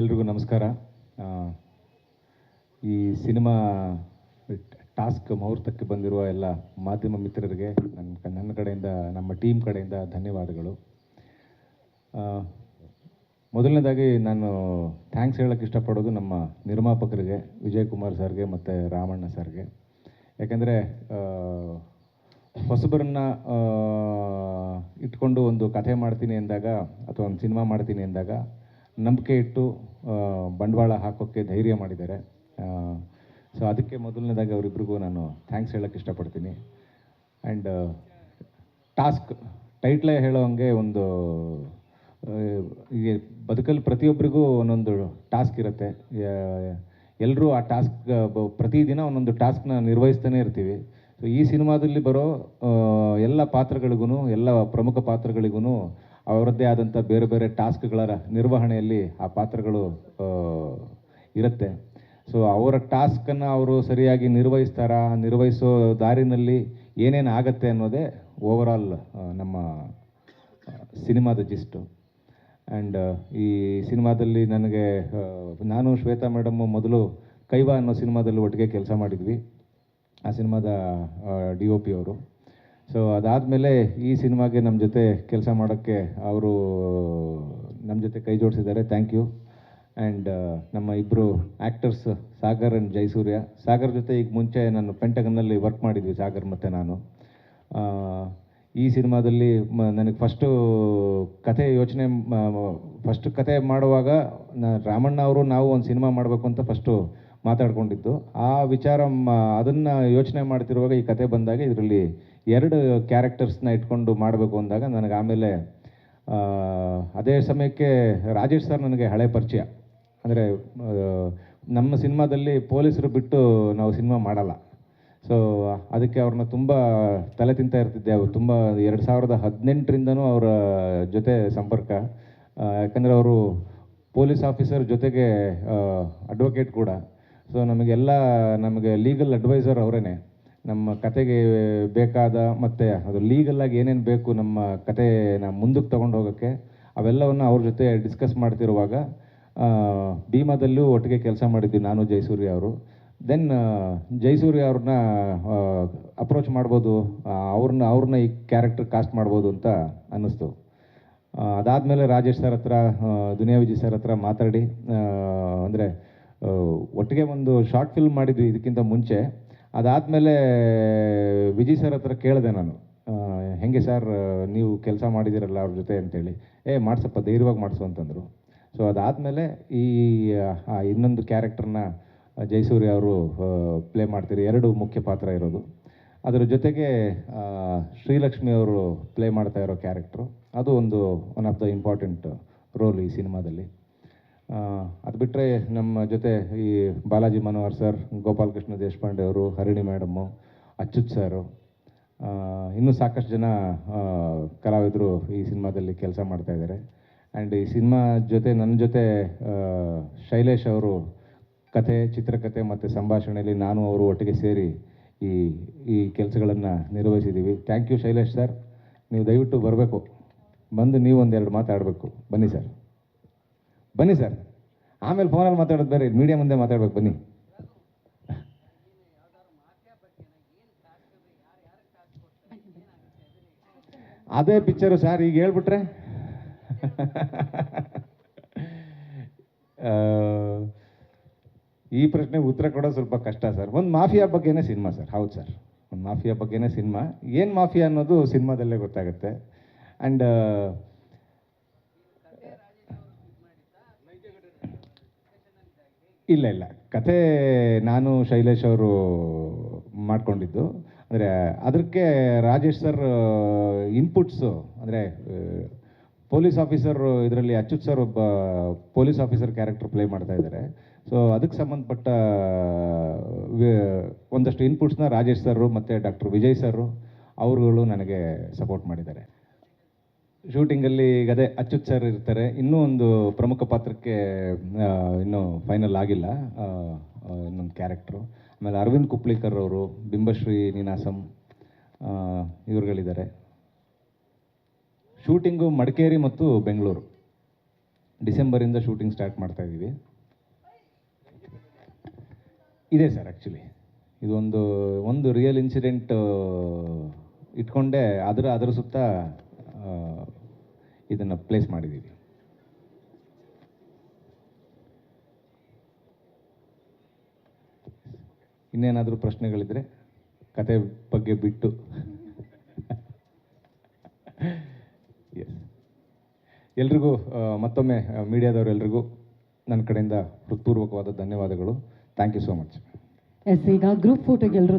ಎಲ್ರಿಗೂ ನಮಸ್ಕಾರ. ಈ ಸಿನಿಮಾ ಟಾಸ್ಕ್ ಮುಹೂರ್ತಕ್ಕೆ ಬಂದಿರುವ ಎಲ್ಲ ಮಾಧ್ಯಮ ಮಿತ್ರರಿಗೆ ನನ್ನ ನನ್ನ ಕಡೆಯಿಂದ, ನಮ್ಮ ಟೀಮ್ ಕಡೆಯಿಂದ ಧನ್ಯವಾದಗಳು. ಮೊದಲನೇದಾಗಿ ನಾನು ಥ್ಯಾಂಕ್ಸ್ ಹೇಳೋಕ್ಕೆ ಇಷ್ಟಪಡೋದು ನಮ್ಮ ನಿರ್ಮಾಪಕರಿಗೆ ವಿಜಯ್ ಕುಮಾರ್ ಸರ್ಗೆ ಮತ್ತು ರಾಮಣ್ಣ ಸರ್ಗೆ. ಯಾಕೆಂದರೆ ಹೊಸಬರನ್ನ ಇಟ್ಕೊಂಡು ಒಂದು ಕಥೆ ಮಾಡ್ತೀನಿ ಎಂದಾಗ ಅಥವಾ ಒಂದು ಸಿನಿಮಾ ಮಾಡ್ತೀನಿ ಎಂದಾಗ ನಂಬಿಕೆ ಇಟ್ಟು ಬಂಡವಾಳ ಹಾಕೋಕ್ಕೆ ಧೈರ್ಯ ಮಾಡಿದ್ದಾರೆ. ಸೊ ಅದಕ್ಕೆ ಮೊದಲನೇದಾಗಿ ಅವರಿಬ್ರಿಗೂ ನಾನು ಥ್ಯಾಂಕ್ಸ್ ಹೇಳೋಕ್ಕೆ ಇಷ್ಟಪಡ್ತೀನಿ. ಆ್ಯಂಡ್ ಟಾಸ್ಕ್ ಟೈಟ್ಲೇ ಹೇಳೋ ಹಂಗೆ ಒಂದು ಈ ಬದುಕಲ್ಲಿ ಪ್ರತಿಯೊಬ್ಬರಿಗೂ ಒಂದೊಂದು ಟಾಸ್ಕ್ ಇರುತ್ತೆ. ಎಲ್ಲರೂ ಆ ಟಾಸ್ಕ್ ಪ್ರತಿದಿನ ಒಂದೊಂದು ಟಾಸ್ಕ್ನ ನಿರ್ವಹಿಸ್ತಾನೆ ಇರ್ತೀವಿ. ಸೊ ಈ ಸಿನಿಮಾದಲ್ಲಿ ಬರೋ ಎಲ್ಲ ಪಾತ್ರಗಳಿಗೂ ಎಲ್ಲ ಪ್ರಮುಖ ಪಾತ್ರಗಳಿಗೂ ಅವರದ್ದೇ ಆದಂಥ ಬೇರೆ ಬೇರೆ ಟಾಸ್ಕ್ಗಳ ನಿರ್ವಹಣೆಯಲ್ಲಿ ಆ ಪಾತ್ರಗಳು ಇರುತ್ತೆ. ಸೊ ಅವರ ಟಾಸ್ಕನ್ನು ಅವರು ಸರಿಯಾಗಿ ನಿರ್ವಹಿಸ್ತಾರಾ, ನಿರ್ವಹಿಸೋ ದಾರಿನಲ್ಲಿ ಏನೇನು ಆಗತ್ತೆ ಅನ್ನೋದೇ ಓವರಾಲ್ ನಮ್ಮ ಸಿನಿಮಾದ ಜಿಸ್ಟು ಆ್ಯಂಡ್ ಈ ಸಿನಿಮಾದಲ್ಲಿ ನನಗೆ ನಾನು ಶ್ವೇತಾ ಮೇಡಮ್ಮು ಮೊದಲು ಕೈವಾ ಅನ್ನೋ ಸಿನಿಮಾದಲ್ಲಿ ಒಟ್ಟಿಗೆ ಕೆಲಸ ಮಾಡಿದ್ವಿ. ಆ ಸಿನಿಮಾದ ಡಿ ಒ ಪಿ ಅವರು. ಸೊ ಅದಾದಮೇಲೆ ಈ ಸಿನಿಮಾಗೆ ನಮ್ಮ ಜೊತೆ ಕೆಲಸ ಮಾಡೋಕ್ಕೆ ಅವರು ನಮ್ಮ ಜೊತೆ ಕೈ ಜೋಡಿಸಿದ್ದಾರೆ. ಥ್ಯಾಂಕ್ ಯು ಆ್ಯಂಡ್ ನಮ್ಮ ಇಬ್ಬರು ಆ್ಯಕ್ಟರ್ಸ್ ಸಾಗರ್ ಆ್ಯಂಡ್ ಜೈಸೂರ್ಯ. ಸಾಗರ್ ಜೊತೆ ಈಗ ಮುಂಚೆ ನಾನು ಪೆಂಟಗನ್ನಲ್ಲಿ ವರ್ಕ್ ಮಾಡಿದ್ವಿ, ಸಾಗರ್ ಮತ್ತು ನಾನು. ಈ ಸಿನಿಮಾದಲ್ಲಿ ಮ, ನನಗೆ ಫಸ್ಟು ಕತೆ ಯೋಚನೆ ಫಸ್ಟ್ ಕತೆ ಮಾಡುವಾಗ ನಾ, ರಾಮಣ್ಣ ಅವರು ನಾವು ಒಂದು ಸಿನಿಮಾ ಮಾಡಬೇಕು ಅಂತ ಫಸ್ಟು ಮಾತಾಡ್ಕೊಂಡಿದ್ದು. ಆ ವಿಚಾರ ಅದನ್ನು ಯೋಚನೆ ಮಾಡ್ತಿರುವಾಗ ಈ ಕತೆ ಬಂದಾಗ ಇದರಲ್ಲಿ ಎರಡು ಕ್ಯಾರೆಕ್ಟರ್ಸ್ನ ಇಟ್ಕೊಂಡು ಮಾಡಬೇಕು ಅಂದಾಗ ನನಗೆ ಆಮೇಲೆ ಅದೇ ಸಮಯಕ್ಕೆ ರಾಜೇಶ್ ಸರ್ ನನಗೆ ಹಳೆ ಪರಿಚಯ. ಅಂದರೆ ನಮ್ಮ ಸಿನಿಮಾದಲ್ಲಿ ಪೊಲೀಸರು ಬಿಟ್ಟು ನಾವು ಸಿನಿಮಾ ಮಾಡಲ್ಲ. ಸೊ ಅದಕ್ಕೆ ಅವ್ರನ್ನ ತುಂಬ ತಲೆ ತಿಂತ ಇರ್ತಿದ್ದೆ. ಅವರು ತುಂಬ ಎರಡು ಸಾವಿರದ ಹದಿನೆಂಟರಿಂದನೂ ಅವರ ಜೊತೆ ಸಂಪರ್ಕ. ಯಾಕಂದರೆ ಅವರು ಪೊಲೀಸ್ ಆಫೀಸರ್ ಜೊತೆಗೆ ಅಡ್ವೊಕೇಟ್ ಕೂಡ. ಸೊ ನಮಗೆಲ್ಲ ನಮಗೆ ಲೀಗಲ್ ಅಡ್ವೈಸರ್ ಅವರೇನೆ. ನಮ್ಮ ಕತೆಗೆ ಬೇಕಾದ ಮತ್ತು ಅದು ಲೀಗಲ್ಲಾಗಿ ಏನೇನು ಬೇಕು ನಮ್ಮ ಕತೆನ ಮುಂದಕ್ಕೆ ತೊಗೊಂಡು ಹೋಗೋಕ್ಕೆ ಅವೆಲ್ಲವನ್ನು ಅವ್ರ ಜೊತೆ ಡಿಸ್ಕಸ್ ಮಾಡ್ತಿರುವಾಗ ಭೀಮಾದಲ್ಲೂ ಒಟ್ಟಿಗೆ ಕೆಲಸ ಮಾಡಿದ್ವಿ ನಾನು ಜಯಸೂರ್ಯ ಅವರು. ದೆನ್ ಜಯಸೂರ್ಯ ಅವ್ರನ್ನ ಅಪ್ರೋಚ್ ಮಾಡ್ಬೋದು ಅವ್ರನ್ನ ಅವ್ರನ್ನ ಈ ಕ್ಯಾರೆಕ್ಟರ್ ಕಾಸ್ಟ್ ಮಾಡ್ಬೋದು ಅಂತ ಅನ್ನಿಸ್ತು. ಅದಾದಮೇಲೆ ರಾಜೇಶ್ ಸರ್ ಹತ್ರ ದುನಿಯಾ ವಿಜಯ್ ಸರ್ ಹತ್ರ ಮಾತಾಡಿ ಅಂದರೆ ಒಟ್ಟಿಗೆ ಒಂದು ಶಾರ್ಟ್ ಫಿಲ್ಮ್ ಮಾಡಿದ್ವಿ ಇದಕ್ಕಿಂತ ಮುಂಚೆ. ಅದಾದಮೇಲೆ ವಿಜಯ್ ಸರ್ ಹತ್ರ ಕೇಳಿದೆ ನಾನು. ಹೆಂಗೆ ಸರ್, ನೀವು ಕೆಲಸ ಮಾಡಿದ್ದೀರಲ್ಲ ಅವ್ರ ಜೊತೆ? ಅಂತೇಳಿ. ಏ, ಮಾಡ್ಸಪ್ಪ, ಧೈರ್ಯವಾಗಿ ಮಾಡಿಸು, ಅಂತಂದರು. ಸೊ ಅದಾದಮೇಲೆ ಈ ಇನ್ನೊಂದು ಕ್ಯಾರೆಕ್ಟರ್ನ ಜಯಸೂರ್ಯ ಅವರು ಪ್ಲೇ ಮಾಡ್ತೀರಿ ಎರಡು ಮುಖ್ಯ ಪಾತ್ರ ಇರೋದು. ಅದರ ಜೊತೆಗೆ ಶ್ರೀಲಕ್ಷ್ಮಿ ಅವರು ಪ್ಲೇ ಮಾಡ್ತಾ ಇರೋ ಕ್ಯಾರೆಕ್ಟ್ರು. ಅದು ಒಂದು one of the important role ಈ ಸಿನಿಮಾದಲ್ಲಿ. ಅದು ಬಿಟ್ಟರೆ ನಮ್ಮ ಜೊತೆ ಈ ಬಾಲಾಜಿ ಮನೋಹರ್ ಸರ್ ಗೋಪಾಲಕೃಷ್ಣ ದೇಶಪಾಂಡೆ ಅವರು, ಹರಿಣಿ ಮೇಡಮ್ಮು ಅಚ್ಯುತ್ ಸರು ಇನ್ನೂ ಸಾಕಷ್ಟು ಜನ ಕಲಾವಿದರು ಈ ಸಿನಿಮಾದಲ್ಲಿ ಕೆಲಸ ಮಾಡ್ತಾಯಿದ್ದಾರೆ ಆ್ಯಂಡ್ ಈ ಸಿನಿಮಾ ಜೊತೆ ನನ್ನ ಜೊತೆ ಶೈಲೇಶ್ ಅವರು ಕತೆ ಚಿತ್ರಕಥೆ ಮತ್ತು ಸಂಭಾಷಣೆಯಲ್ಲಿ ನಾನು ಅವರು ಒಟ್ಟಿಗೆ ಸೇರಿ ಈ ಈ ಕೆಲಸಗಳನ್ನು ನಿರ್ವಹಿಸಿದ್ದೀವಿ ಥ್ಯಾಂಕ್ ಯು ಶೈಲೇಶ್ ಸರ್. ನೀವು ದಯವಿಟ್ಟು ಬರಬೇಕು. ಬಂದು ನೀವು ಒಂದೆರಡು ಮಾತಾಡಬೇಕು. ಬನ್ನಿ ಸರ್. ಬನ್ನಿ ಸರ್. ಆಮೇಲೆ ಫೋನಲ್ಲಿ ಮಾತಾಡೋದು ಬೇರೆ ಮೀಡಿಯಾ ಮುಂದೆ ಮಾತಾಡ್ಬೇಕು, ಬನ್ನಿ. ಅದೇ ಪಿಕ್ಚರು ಸರ್ ಈಗ ಹೇಳ್ಬಿಟ್ರೆ? ಈ ಪ್ರಶ್ನೆಗೆ ಉತ್ತರ ಕೊಡೋದು ಸ್ವಲ್ಪ ಕಷ್ಟ ಸರ್. ಒಂದು ಮಾಫಿಯಾ ಬಗ್ಗೆನೇ ಸಿನಿಮಾ ಸರ್. ಹೌದು ಸರ್. ಒಂದು ಮಾಫಿಯಾ ಬಗ್ಗೆನೇ ಸಿನಿಮಾ. ಏನು ಮಾಫಿಯಾ ಅನ್ನೋದು ಸಿನಿಮಾದಲ್ಲೇ ಗೊತ್ತಾಗುತ್ತೆ. ಆ್ಯಂಡ್ ಇಲ್ಲ ಇಲ್ಲ. ಕತೆ ನಾನು ಶೈಲೇಶ್ ಅವರು ಮಾಡಿಕೊಂಡಿದ್ದು. ಅಂದರೆ ಅದಕ್ಕೆ ರಾಜೇಶ್ ಸರ್ ಇನ್ಪುಟ್ಸು ಅಂದರೆ ಪೊಲೀಸ್ ಆಫೀಸರ್ ಇದರಲ್ಲಿ ಅಚ್ಯುತ್ ಸರ್ ಒಬ್ಬ ಪೊಲೀಸ್ ಆಫೀಸರ್ ಕ್ಯಾರೆಕ್ಟರ್ ಪ್ಲೇ ಮಾಡ್ತಾ ಇದ್ದಾರೆ. ಸೊ ಅದಕ್ಕೆ ಸಂಬಂಧಪಟ್ಟ ಒಂದಷ್ಟು ಇನ್ಪುಟ್ಸ್ನ ರಾಜೇಶ್ ಸರ್ ಮತ್ತು ಡಾಕ್ಟರ್ ವಿಜಯ್ ಸರ್ ಅವರುಗಳು ನನಗೆ ಸಪೋರ್ಟ್ ಮಾಡಿದ್ದಾರೆ. ಶೂಟಿಂಗಲ್ಲಿ ಈಗ ಅದೇ ಅಚ್ಯುತ್ ಸರ್ ಇರ್ತಾರೆ. ಇನ್ನೂ ಒಂದು ಪ್ರಮುಖ ಪಾತ್ರಕ್ಕೆ ಇನ್ನೂ ಫೈನಲ್ ಆಗಿಲ್ಲ. ಇನ್ನೊಂದು ಕ್ಯಾರೆಕ್ಟ್ರು ಆಮೇಲೆ ಅರವಿಂದ್ ಕುಪ್ಲಿಕರ್ ಅವರು, ಬಿಂಬಶ್ರೀ ನೀನಾಸಂ ಇವ್ರುಗಳಿದ್ದಾರೆ. ಶೂಟಿಂಗು ಮಡಿಕೇರಿ ಮತ್ತು ಬೆಂಗಳೂರು. ಡಿಸೆಂಬರಿಂದ ಶೂಟಿಂಗ್ ಸ್ಟಾರ್ಟ್ ಮಾಡ್ತಾ ಇದ್ದೀವಿ. ಇದೆ ಸರ್ ಆ್ಯಕ್ಚುಲಿ ಇದೊಂದು, ಒಂದು ರಿಯಲ್ ಇನ್ಸಿಡೆಂಟ್ ಇಟ್ಕೊಂಡೆ ಅದರ ಅದರ ಸುತ್ತ ಇದನ್ನು ಪ್ಲೇಸ್ ಮಾಡಿದ್ದೀವಿ. ಇನ್ನೇನಾದರೂ ಪ್ರಶ್ನೆಗಳಿದ್ರೆ ಕತೆ ಬಗ್ಗೆ ಬಿಟ್ಟು. ಎಸ್ ಎಲ್ರಿಗೂ ಮತ್ತೊಮ್ಮೆ ಮೀಡಿಯಾದವರೆಲ್ರಿಗೂ ನನ್ನ ಕಡೆಯಿಂದ ಹೃತ್ಪೂರ್ವಕವಾದ ಧನ್ಯವಾದಗಳು. Thank you so much yes, ಈಗ ಗ್ರೂಪ್ ಫೋಟೋಗೆ ಎಲ್ಲರೂ